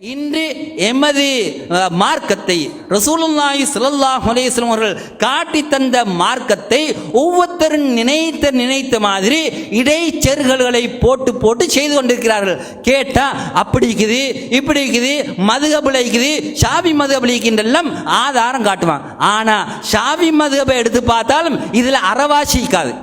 இன்று எமது மார்க்கத்தை ரசூலுல்லாஹி ஸல்லல்லாஹு அலைஹி அவர்கள் காட்டி தந்த மார்க்கத்தை ஒவ்வொருத்தரும் நினைத்த நினைத்த மாதிரி இடைச்செருகல்களை போட்டு போட்டு செய்து கொண்டிருக்கிறார்கள். கேட்டால் அப்படி இருக்குது இப்படி இருக்குது மதுகபுல இருக்குது ஷாபி மதுகபுல இருக்கின்றெல்லாம் ஆதாரம் காட்டுவான். ஆனால் ஷாபி மதுகபை எடுத்து பார்த்தாலும் இதில் அறவாசிக்காது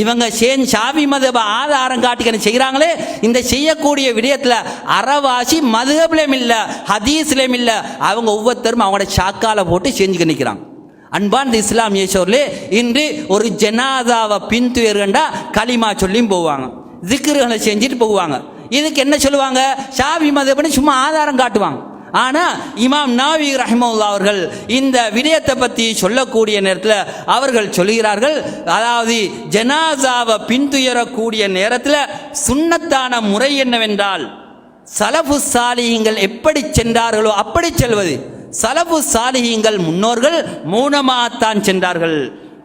இவங்க சேன் ஷாபி மதப ஆதாரம் காட்டிக்கணும் செய்கிறாங்களே? இந்த செய்யக்கூடிய விடயத்தில் அறவாசி மதுகபிலும் இல்லை ஹதீஸ்லேயும் இல்லை. அவங்க ஒவ்வொருத்தரும் அவங்களோட சாக்கால போட்டு செஞ்சுக்க நிற்கிறாங்க அன்பான் இஸ்லாம் ஏசோர்லே இன்று ஒரு ஜனாதாவை பின்துயர்கண்டா களிமா சொல்லியும் போவாங்க. திக்ருகளை செஞ்சுட்டு போவாங்க இதுக்கு என்ன சொல்லுவாங்க? சாவி மதபன்னு சும்மா ஆதாரம் காட்டுவாங்க. ஆனால் இமாம் நாவி ரஹிமவுல்லா அவர்கள் இந்த விடயத்தை பற்றி சொல்லக்கூடிய நேரத்தில் அவர்கள் சொல்கிறார்கள் அதாவது ஜனாசாவை பின்துயரக்கூடிய நேரத்தில் சுண்ணத்தான முறை என்னவென்றால் சலபு சாலிகங்கள் எப்படி சென்றார்களோ அப்படி செல்வது. சலபு சாலிகங்கள் முன்னோர்கள் மௌனமாகத்தான் சென்றார்கள்.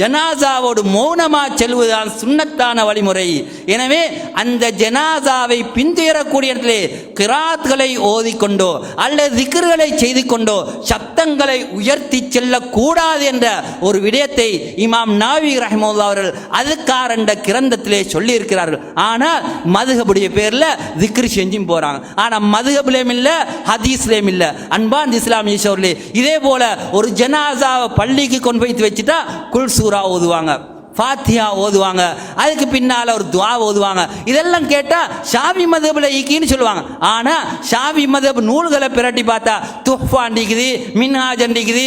ஜனாசாவோடு மௌனமாக செல்வதுதான் சுண்ணத்தான வழிமுறை. எனவே அந்த ஜனாசாவை பின்தேறக்கூடிய இடத்திலே கிராத்களை ஓதிக்கொண்டோ அல்லது திக்ருகளை செய்து கொண்டோ சப்தங்களை உயர்த்தி செல்லக்கூடாது என்ற ஒரு விடயத்தை இமாம் நாவி ரஹமுல்லா அவர்கள் அதுக்கார என்ற கிரந்தத்திலே சொல்லியிருக்கிறார்கள். ஆனால் மதுகபுடைய பேரில் திக்ரு செஞ்சும் போகிறாங்க ஆனால் மதுகபுலேயும் இல்லை ஹதீஸ்லேயும் இல்லை. அன்பான் இஸ்லாம் ஈஸ்வர்லே இதே போல ஒரு ஜனாசாவை பள்ளிக்கு கொண்டு போய் வச்சுட்டா குல்சு சூரா ஓதுவாங்க ஃபாத்தியா ஓதுவாங்க அதுக்கு பின்னால் ஒரு துவா ஓதுவாங்க. இதெல்லாம் கேட்டால் ஷாபி மதபில் ஈக்கின்னு சொல்லுவாங்க. ஆனால் ஷாபி மதப் நூல்களை பிரட்டி பார்த்தா துஃபாண்டிக்குது மின்ஹாஜண்டிக்குது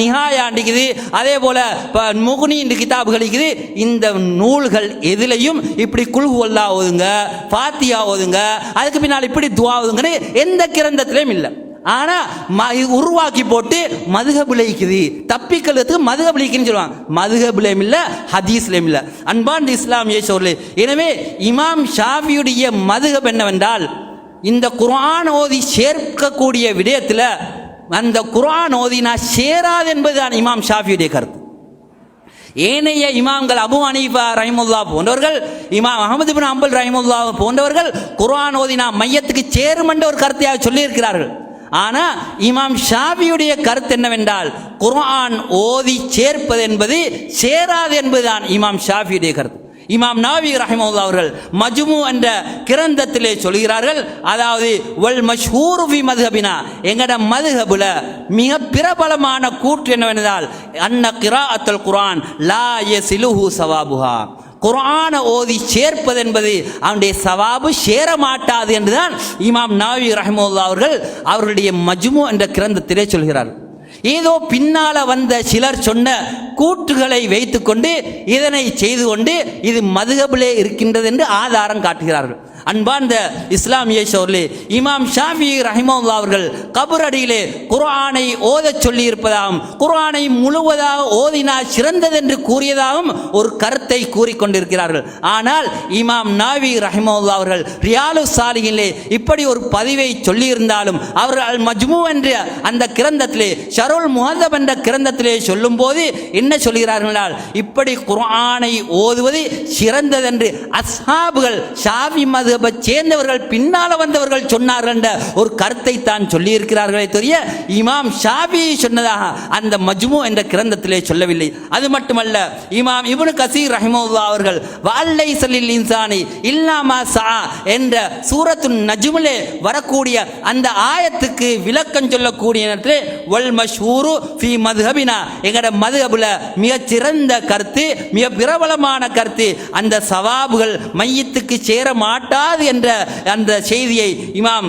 நிஹாயாண்டிக்குது அதே போல் இப்போ இந்த கிதாபுகள் இருக்குது. இந்த நூல்கள் எதுலையும் இப்படி குல்ஹுவல்லா ஓதுங்க ஃபாத்தியா ஓதுங்க அதுக்கு பின்னால் இப்படி துவா ஓதுங்கன்னு எந்த கிரந்தத்திலையும் இல்லை. ஆனால் ம- உருவாக்கி போட்டு மதுகபிளைக்குது தப்பிக்கிறதுக்கு மதுகபிளைக்குன்னு சொல்லுவாங்க. மதுகபிளையும் இல்லை ஹதீஸ்லயும் இல்லை. அன்பான் இஸ்லாம் ஏசோர்லே எனவே இமாம் ஷாஃபியுடைய மதுகப் என்னவென்றால் இந்த குரான் ஓதி சேர்க்கக்கூடிய விடயத்தில் அந்த குரான் ஓதினா சேராது என்பதுதான் இமாம் ஷாஃபியுடைய கருத்து. ஏனைய இமாம்கள் அபு அனீஃபா ரஹிமுல்லா போன்றவர்கள் இமாம் அகமது பின் அம்பல் ரஹிமுல்லா போன்றவர்கள் குரான் ஓதினா மையத்துக்கு சேரும் என்ற ஒரு கருத்தையாக சொல்லியிருக்கிறார்கள். ஆனால் இமாம் ஷாபியுடைய கருத்து என்னவென்றால் குர்ஆன் ஓதி சேர்ப்பது என்பது சேராது என்பதுதான் இமாம் ஷாபியுடைய கருத்து. இமாம் நாவி ரஹிமவுல்லா அவர்கள் மஜ்மு என்ற கிரந்தத்திலே சொல்கிறார்கள் அதாவது வல் மஷ்ஹூர் ஃபி மதுஹபினா. எங்கட மதுஹபுல மிக பிரபலமான கூற்று என்னவென்றால் அன்ன கிரா அத்தல் குரான் லா சிலுஹு சவாபுஹா. குரானை ஓதி சேர்ப்பது என்பது அவனுடைய சவாபு சேர மாட்டாது என்றுதான் இமாம் நாவி ரஹமுல்லா அவர்கள் அவர்களுடைய மஜ்மு என்ற கிரந்தத்திலே சொல்கிறார்கள் ஏதோ பின்னால வந்த சிலர் சொன்ன கூற்றுகளை வைத்துக்கொண்டு இதனை செய்து கொண்டு இது மதுகபிலே இருக்கின்றது என்று ஆதாரம் காட்டுகிறார்கள். அன்பார்ந்த இஸ்லாமிய சோர்லி இமாம் ஷாஃபி ரஹிமவுல்லா அவர்கள் கபர் அடியிலே குர்ஆனை ஓதச் சொல்லி இருப்பதாகவும் குர்ஆனை முழுவதாக ஓதினால் சிறந்தது என்று கூறியதாகவும் ஒரு கருத்தை கூறிக்கொண்டிருக்கிறார்கள் ஆனால் இமாம் நாவி ரஹிமவுல்லா அவர்கள் ரியாலு சாலியிலே இப்படி ஒரு பதிவை சொல்லியிருந்தாலும் அவர்கள் மஜ்மு என்ற அந்த கிரந்தத்திலே ஷருல் முஹதப் என்ற கிரந்தத்திலே சொல்லும்போது என்ன சொல்கிறார்கள் என்றால், இப்படி குர்ஆனை ஓதுவது சிறந்ததென்று அஸ்ஹாபுகள் ஷாஃபி மதுஹபை சேர்ந்தவர்கள் பின்னால வந்தவர்கள் சொன்னார்கள் என்ற ஒரு கருத்தை தான் சொல்லியிருக்கிறார்களே தெரிய இமாம் ஷாபி சொன்னதாக அந்த மஜ்மு என்ற கிரந்தத்திலே சொல்லவில்லை. அது மட்டுமல்ல இமாம் இப்னு கசீர் ரஹிமுல்லா அவர்கள் வால்லை சலில் இன்சானி இல்லாமா சா என்ற சூரத்து நஜ்முலே வரக்கூடிய அந்த ஆயத்துக்கு விளக்கம் சொல்லக்கூடிய நேரத்தில் வல் மஷூரு ஃபி மதுஹபினா எங்கட மதுஹபுல மிகச்சிறந்த கருத்து மிக பிரபலமான கருத்து. அந்த சவாபுகள் மையத்துக்கு சேர மாட்டா மாட்டாது என்ற அந்த செய்தியை இமாம்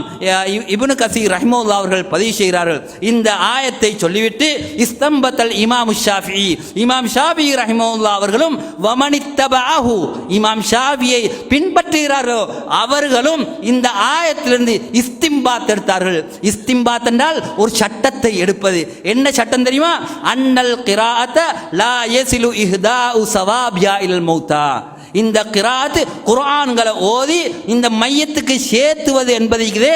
இபுனு இ- கசீர் ரஹ்மவுல்லா அவர்கள் பதிவு செய்கிறார்கள். இந்த ஆயத்தை சொல்லிவிட்டு இஸ்தம்பத்தல் இமாம் ஷாஃபி இமாம் ஷாஃபி ரஹ்மோல்லா அவர்களும் வமனித்தபாஹு இமாம் ஷாஃபியை பின்பற்றுகிறார்களோ அவர்களும் இந்த ஆயத்திலிருந்து இஸ்திம்பாத் எடுத்தார்கள். இஸ்திம்பாத் என்றால் ஒரு சட்டத்தை எடுப்பது. என்ன சட்டம் தெரியுமா? அன்னல் கிராத்த லா யசிலு இஹ்தாஉ சவாபியா இல் மௌத்தா. இந்த கிராத் குர்ஆன்களை ஓதி இந்த மையத்துக்கு சேர்த்துவது என்பதற்கு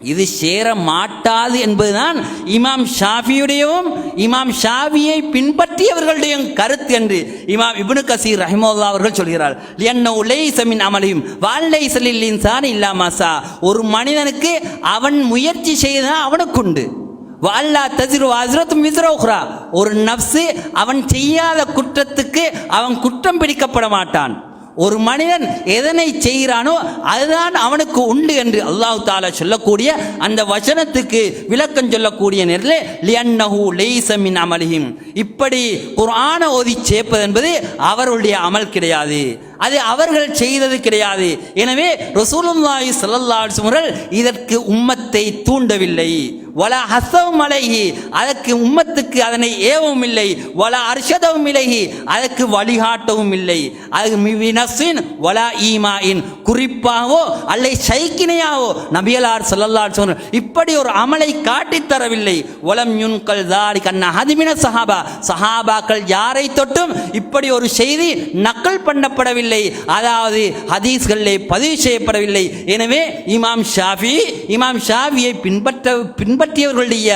இது சேர மாட்டாது என்பதுதான் இமாம் ஷாஃபியுடையவும் இமாம் ஷாஃபியை பின்பற்றியவர்களுடைய கருத்து என்று இமாம் இப்னு கசீர் ரஹிமோல்லா அவர்கள் சொல்கிறார். என்ன உலைசமின் அமலையும் வாழ்லை செல்லில் இன்சான் இல்லாமாசா ஒரு மனிதனுக்கு அவன் முயற்சி செய்தான் அவனுக்குண்டு வால்லா தசிரு அஸ்ரத்தும் விஸ்ரோஹ்ரா ஒரு நப்சு அவன் செய்யாத குற்றத்துக்கு அவன் குற்றம் பிடிக்கப்பட மாட்டான். ஒரு மனிதன் எதனை செய்கிறானோ அதுதான் அவனுக்கு உண்டு என்று அல்லாஹ் தாலா சொல்லக்கூடிய அந்த வசனத்துக்கு விளக்கம் சொல்லக்கூடிய நேரில் லியன்னஹூ லெய்சமின் மின் அமலிஹிம். இப்படி குர்ஆனை ஓதி சேர்ப்பது என்பது அவர்களுடைய அமல் கிடையாது. அது அவர்கள் செய்தது கிடையாது. எனவே ரசூலுல்லாஹி ஸல்லல்லாஹு அலைஹி இதற்கு உம்மத்தை தூண்டவில்லை. வல ஹசவும் அலைஹி அதற்கு உம்மத்துக்கு அதனை ஏவவும் இல்லை. வல அர்ஷதவும் இலைஹி அதற்கு வழிகாட்டவும் இல்லை. அது மிவினஸின் வல ஈமாயின் குறிப்பாகவோ அல்லை சைக்கினையாவோ நபியலார் ஸல்லல்லாஹு அலைஹி இப்படி ஒரு அமலை காட்டித் தரவில்லை வலம் யுன்கல் தாரி கண்ண ஹதிமின சஹாபா சஹாபாக்கள் யாரை தொட்டும் இப்படி ஒரு செய்தி நக்கல் பண்ணப்படவில்லை. அதாவது ஹதீஸ்களிலே பதிவு செய்யப்படவில்லை. எனவே இமாம் ஷாஃபி இமாம் ஷாஃபியை பின்பற்ற பின்பற்றியவர்களுடைய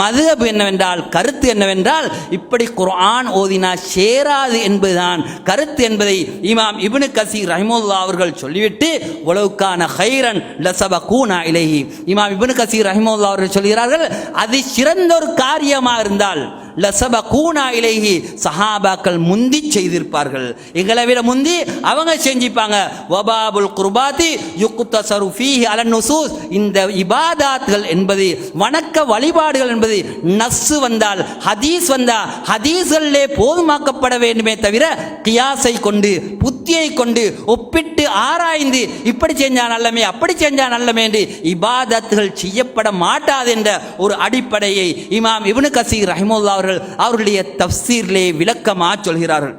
மதுஹப் என்னவென்றால் கருத்து என்னவென்றால் இப்படி குர்ஆன் ஓதினா சேராது என்பதுதான் கருத்து என்பதை இமாம் இபுனு கசீர் ரஹிமுல்லா அவர்கள் சொல்லிவிட்டு உலவுக்கான ஹைரன் லசப கூனா இலேஹி. இமாம் இபுனு கசீர் ரஹிமுல்லா அவர்கள் சொல்கிறார்கள் அது சிறந்த ஒரு காரியமாக இருந்தால் லசப கூனா இலகி சஹாபாக்கள் முந்தி செய்திருப்பார்கள். எங்களை விட முந்தி அவங்க செஞ்சிப்பாங்க. வபாபுல் குர்பாத்தி யுக்குத்த சருஃபீஹி அலன் நுசூஸ். இந்த இபாதாத்கள் என்பது வணக்க வழிபாடுகள் என்பது நஸ்ஸு வந்தால் ஹதீஸ் வந்தா ஹதீஸ்களிலே போதுமாக்கப்பட வேண்டுமே தவிர கியாசை கொண்டு புத்தியை கொண்டு ஒப்பிட்டு ஆராய்ந்து இப்படி செஞ்சா நல்லமே அப்படி செஞ்சா நல்லமே என்று இபாதத்துகள் செய்யப்பட மாட்டாது என்ற ஒரு அடிப்படையை இமாம் இவனு கசீர் ரஹிமுல்லா அவர்கள் அவர்களுடைய தப்சீர்லே விளக்கமாக சொல்கிறார்கள்.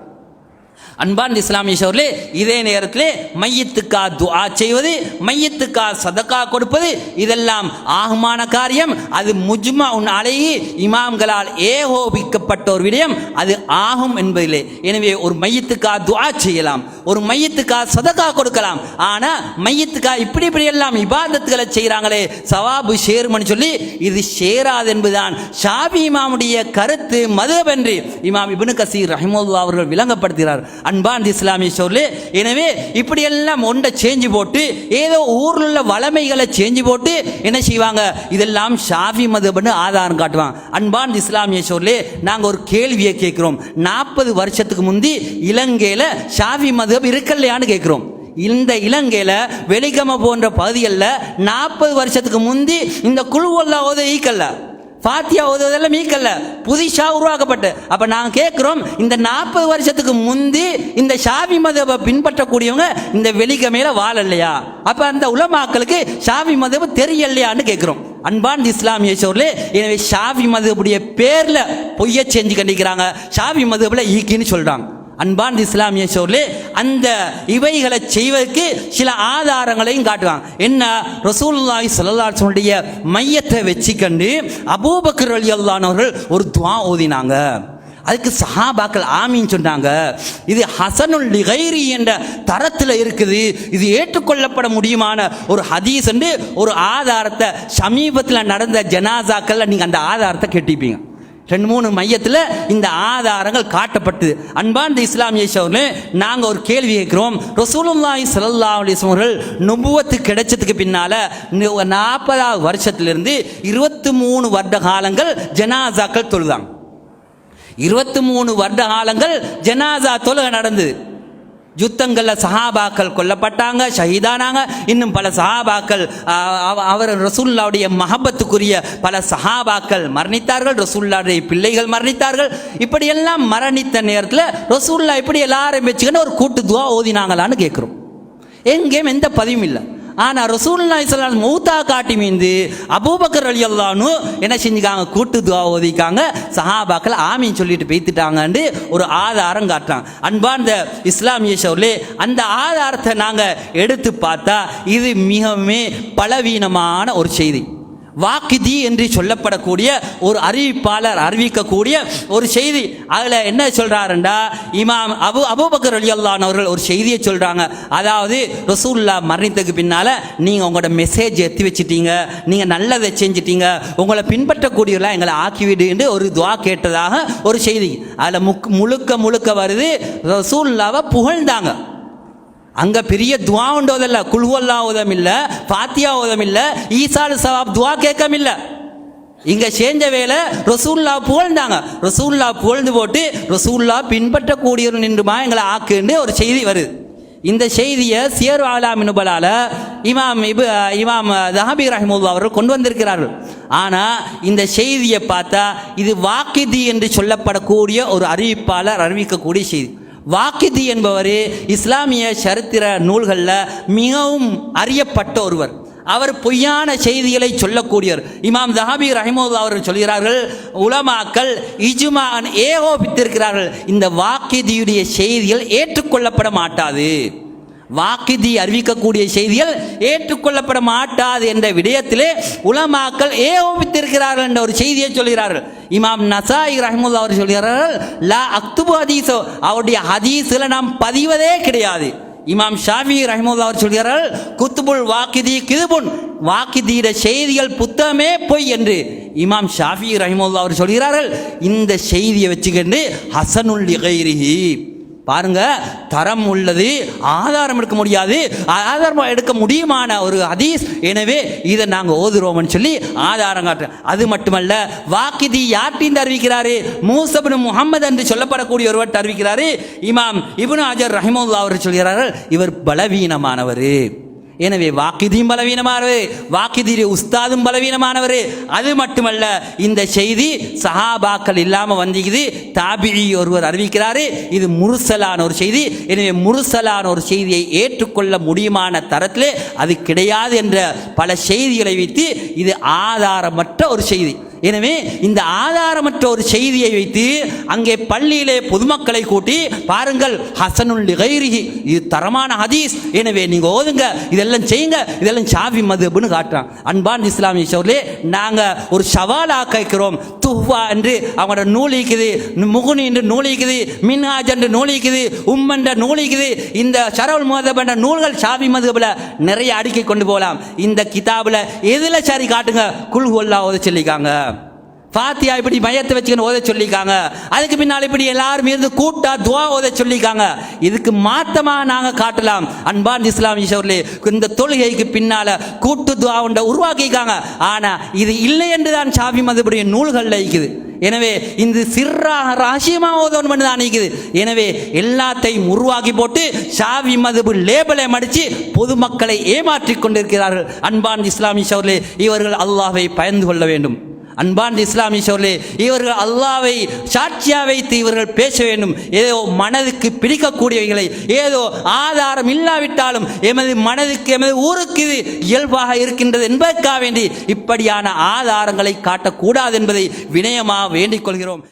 அன்பான் இஸ்லாமிய சோர்லே இதே நேரத்தில் மையத்துக்கா துஆ செய்வது மையத்துக்கா சதக்கா கொடுப்பது இதெல்லாம் ஆகுமான காரியம். அது முஜ்மா உன் அலையி இமாம்களால் ஏகோபிக்கப்பட்ட ஒரு விடயம் அது ஆகும் என்பதில்லை எனவே ஒரு மையத்துக்கா துஆ செய்யலாம் ஒரு மையத்துக்கா சதக்கா கொடுக்கலாம். ஆனால் மையத்துக்கா இப்படி இப்படி எல்லாம் இபாதத்துகளை செய்கிறாங்களே சவாபு ஷேர்மன் சொல்லி இது ஷேராது என்பதுதான். ஷாபி இமாமுடைய கருத்து மதுபென்று இமாம் இப்னு கசீர் ரஹிமுல்லா அவர்கள் விளங்கப்படுத்துகிறார். அன்பான் இஸ்லாமிய சொல்லு எனவே இப்படியெல்லாம் ஒன்றை சேஞ்சு போட்டு ஏதோ ஊரில் உள்ள வளமைகளை சேஞ்சு போட்டு என்ன செய்வாங்க? இதெல்லாம் ஷாஃபி மதுபன்னு ஆதாரம் காட்டுவாங்க. அன்பான் இஸ்லாமிய சொல்லு நாங்கள் ஒரு கேள்வியை கேட்குறோம். நாற்பது வருஷத்துக்கு முந்தி இலங்கையில் ஷாஃபி மதுபம் இருக்கலையான்னு கேட்குறோம். இந்த இலங்கையில் வெளிகம போன்ற பகுதிகளில் நாற்பது வருஷத்துக்கு முந்தி இந்த குழுவெல்லாம் உதவி ஈக்கல்ல ஃபாத்தியா ஓதுவதெல்லாம் மீக்கல்ல புதுசாக உருவாக்கப்பட்டு. அப்போ நாங்கள் கேட்குறோம் இந்த நாற்பது வருஷத்துக்கு முந்தி இந்த ஷாவி மதபை பின்பற்றக்கூடியவங்க இந்த வெளிகமையில வாழலையா? அப்போ அந்த உலமாக்களுக்கு ஷாவி மதபு தெரியலையான்னு கேட்குறோம். அன்பான் இஸ்லாமிய சோர்ல எனவே ஷாவி மதபுடைய பேரில் பொய்ய செஞ்சு கண்டிக்கிறாங்க. ஷாவி மதுபில் ஈக்கின்னு சொல்கிறாங்க அன்பான் இஸ்லாமிய சோர்லே அந்த இவைகளை செய்வதற்கு சில ஆதாரங்களையும் காட்டுவாங்க. என்ன? ரசூல்லாய் ஸல்லல்லாஹு அலைஹி மையத்தை வச்சுக்கண்டு அபூபக்கர் அல்லானவர்கள் ஒரு துவா ஓதினாங்க. அதுக்கு சஹாபாக்கள் ஆமின்னு சொன்னாங்க. இது ஹசனுல் லிகைரி என்ற தரத்தில் இருக்குது. இது ஏற்றுக்கொள்ளப்பட முடியுமான ஒரு ஹதீஸ் என்று ஒரு ஆதாரத்தை சமீபத்தில் நடந்த ஜனாசாக்கள் நீங்கள் அந்த ஆதாரத்தை கெட்டிப்பீங்க ரெண்டு மூணு மையத்தில் இந்த ஆதாரங்கள் காட்டப்பட்டது. அன்பார்ந்த இஸ்லாமிய சோழர்களே நாங்கள் ஒரு கேள்வி கேட்குறோம். ரசூலுல்லாஹி சல்லா அலைஹி அவர்கள் நுபுவத்து கிடைச்சதுக்கு பின்னால் நாற்பதாவது வருஷத்துலேருந்து இருபத்தி மூணு வருட காலங்கள் ஜனாசாக்கள் தொழுதாங்க. இருபத்தி மூணு வருட காலங்கள் ஜனாசா தொழுகை நடந்தது. யுத்தங்களில் சஹாபாக்கள் கொல்லப்பட்டாங்க ஷஹீதானாங்க. இன்னும் பல சஹாபாக்கள் அவ- அவர் ரசூல்லாவுடைய மஹபத்துக்குரிய பல சஹாபாக்கள் மரணித்தார்கள் ரசூல்லாவுடைய பிள்ளைகள் மரணித்தார்கள். இப்படியெல்லாம் மரணித்த நேரத்தில் ரசூல்லா இப்படி எல்லாரும் வச்சுக்கின்னு ஒரு கூட்டு துவா ஓதினாங்களான்னு கேட்குறோம் எங்கேயும் எந்த பதிவும் இல்லை. ஆனால் ரசூல்லா இஸ்லாம் அலைஹி மௌத்தா காட்டி மீந்து அபூபக்கர் ரலியல்லாஹு என்ன செஞ்சுக்காங்க? கூட்டு துவா ஓதிக்காங்க. சஹாபாக்கள் ஆமின்னு சொல்லிட்டு பேத்துட்டாங்கன்னு ஒரு ஆதாரம் காட்டுறாங்க. அன்பார்ந்த இஸ்லாமிய ஷோர்லே அந்த ஆதாரத்தை நாங்கள் எடுத்து பார்த்தா இது மிகவுமே பலவீனமான ஒரு செய்தி. வாக்கிதி என்று சொல்லப்படக்கூடிய ஒரு அறிவிப்பாளர் அறிவிக்கக்கூடிய ஒரு செய்தி. அதில் என்ன சொல்கிறாருண்டா இமாம் அபு அபூபக்கர் அலியல்லான் அவர்கள் ஒரு செய்தியை சொல்கிறாங்க அதாவது ரசூல்லா மரணத்துக்கு பின்னால் நீங்கள் உங்களோட மெசேஜ் எத்தி வச்சிட்டீங்க. நீங்கள் நல்லதை செஞ்சிட்டீங்க. உங்களை பின்பற்றக்கூடியவர்களாக எங்களை ஆக்கிவிடு என்று ஒரு துவா கேட்டதாக ஒரு செய்தி. அதில் முக் முழுக்க முழுக்க வருது. ரசூல்லாவை புகழ்ந்தாங்க. அங்கே பெரிய துவா உண்டோதல்ல குல்வல்லா உதம் இல்லை பாத்தியா உதம் இல்லை ஈசாலு சவாப் துவா கேட்கம் இல்லை இங்கே சேர்ந்த வேலை ரசூல்லா புகழ்ந்தாங்க. ரசூல்லா புகழ்ந்து போட்டு ரசூல்லா பின்பற்றக்கூடியவர் நின்றுமா எங்களை ஆக்குன்னு ஒரு செய்தி வருது. இந்த செய்தியை சியர் ஆலாம் இமாம் இபு இமாம் தஹாபி ரஹிமுல்லா அவர்கள் கொண்டு வந்திருக்கிறார்கள். ஆனால் இந்த செய்தியை பார்த்தா இது வாக்கிதி என்று சொல்லப்படக்கூடிய ஒரு அறிவிப்பாளர் அறிவிக்கக்கூடிய செய்தி. வாக்கிதி என்பவர் இஸ்லாமிய சரித்திர நூல்களில் மிகவும் அறியப்பட்ட ஒருவர். அவர் பொய்யான செய்திகளை சொல்லக்கூடியவர். இமாம் தஹாபி ரஹிமோது அவர்கள் சொல்கிறார்கள் உலமாக்கள் இஜுமான் ஏகோபித்திருக்கிறார்கள். இந்த வாக்கிதியுடைய செய்திகள் ஏற்றுக்கொள்ளப்பட மாட்டாது. வாக்கிதி அறிவிக்கக்கூடிய செய்திகள் ஏற்றுக்கொள்ளப்பட மாட்டாது என்ற விடயத்திலே உலமாக்கள் ஏகோபித்திருக்கிறார்கள் என்ற ஒரு செய்தியை சொல்கிறார்கள். இமாம் நசாய் ரஹமுல்லா அவர் சொல்கிறார்கள் லா அக்துபு ஹதீஸோ அவருடைய ஹதீஸில் நாம் பதிவதே கிடையாது. இமாம் ஷாஃபி ரஹமுல்லா அவர் சொல்கிறார்கள் குத்துபுல் வாக்கிதி கிதுபுன் வாக்கிதீர செய்திகள் புத்தகமே பொய் என்று. இமாம் ஷாஃபி ரஹிமுல்லா அவர் சொல்கிறார்கள் இந்த செய்தியை வச்சுக்கிட்டு ஹசனுல் இகைரிஹி பாருங்க தரம் உள்ளது ஆதாரம் எடுக்க முடியாது. ஆதாரம் எடுக்க முடியுமான ஒரு அதீஸ் எனவே இதை நாங்கள் ஓதுறோம்னு சொல்லி ஆதாரம் காட்டுறோம் அது மட்டுமல்ல வாக்கிதி யார்ட்டிந்து அறிவிக்கிறாரு? மூசபின் முகமது என்று சொல்லப்படக்கூடிய ஒருவர் அறிவிக்கிறாரு. இமாம் இப்னு அஜர் ரஹிமுல்லா அவர் சொல்கிறார்கள் இவர் பலவீனமானவர். எனவே வாக்கிதியும் பலவீனமானவர் வாக்கிதிரி உஸ்தாதும் பலவீனமானவர். அது மட்டுமல்ல இந்த செய்தி சஹாபாக்கள் இல்லாமல் வந்திக்குது தாபிழி ஒருவர் அறிவிக்கிறாரு இது முருசலான ஒரு செய்தி. எனவே முருசலான ஒரு செய்தியை ஏற்றுக்கொள்ள முடியுமான தரத்திலே அது கிடையாது என்ற பல செய்திகளை வைத்து இது ஆதாரமற்ற ஒரு செய்தி. எனவே இந்த ஆதாரமற்ற ஒரு செய்தியை வைத்து அங்கே பள்ளியிலே பொதுமக்களை கூட்டி பாருங்கள் ஹசனுல் கைரிஹி இது தரமான ஹதீஸ். எனவே நீங்கள் ஓதுங்க இதெல்லாம் செய்யுங்க இதெல்லாம் சாவி மதுபுன்னு காட்டுறான். அன்பான் இஸ்லாமிய சோர்லே நாங்கள் ஒரு சவாலா கேட்கிறோம் துஹ்வா என்று அவங்களோட நூலிக்குது முகுனி என்று நூலிக்குது இருக்குது மின்ஹாஜ் என்று நூலிக்குது உம்மன்ற நூலிக்குது இருக்குது இந்த சரவல் முகதப் என்ற நூல்கள் சாவி மதுபில் நிறைய அடுக்கி கொண்டு போகலாம். இந்த கிதாபில் எதில் சரி காட்டுங்க? குல் ஓத சொல்லிக்காங்க ஃபாத்தியா இப்படி மையத்தை வச்சுக்கணும் ஓத சொல்லிக்காங்க அதுக்கு பின்னால் இப்படி எல்லாரும் இருந்து கூட்டா துவா ஓத சொல்லிக்காங்க இதுக்கு மாத்தமா நாங்க காட்டலாம். அன்பான் இஸ்லாம் ஈஸ்வர்லே இந்த தொழுகைக்கு பின்னால கூட்டு துவா உண்ட உருவாக்கிக்காங்க ஆனா இது இல்லை என்று தான் சாபி மதுபுடைய நூல்கள் இருக்குது. எனவே இந்த சிறாக ரகசியமாக ஓதவன் பண்ணி தான் நிற்குது எனவே எல்லாத்தையும் உருவாக்கி போட்டு ஷாவி மதுபு லேபலை மடித்து பொதுமக்களை ஏமாற்றிக் கொண்டிருக்கிறார்கள். அன்பான் இஸ்லாமிய சௌர்லே இவர்கள் அல்லாஹை பயந்து கொள்ள வேண்டும். அன்பான் இஸ்லாமிய சோர்லே இவர்கள் அல்லாவை சாட்சியாக வைத்து இவர்கள் பேச வேண்டும். ஏதோ மனதுக்கு பிடிக்கக்கூடியவைகளை ஏதோ ஆதாரம் இல்லாவிட்டாலும் எமது மனதுக்கு எமது ஊருக்கு இது இயல்பாக இருக்கின்றது என்பதற்காக வேண்டி இப்படியான ஆதாரங்களை காட்டக்கூடாது என்பதை வினயமாக வேண்டிக் கொள்கிறோம்.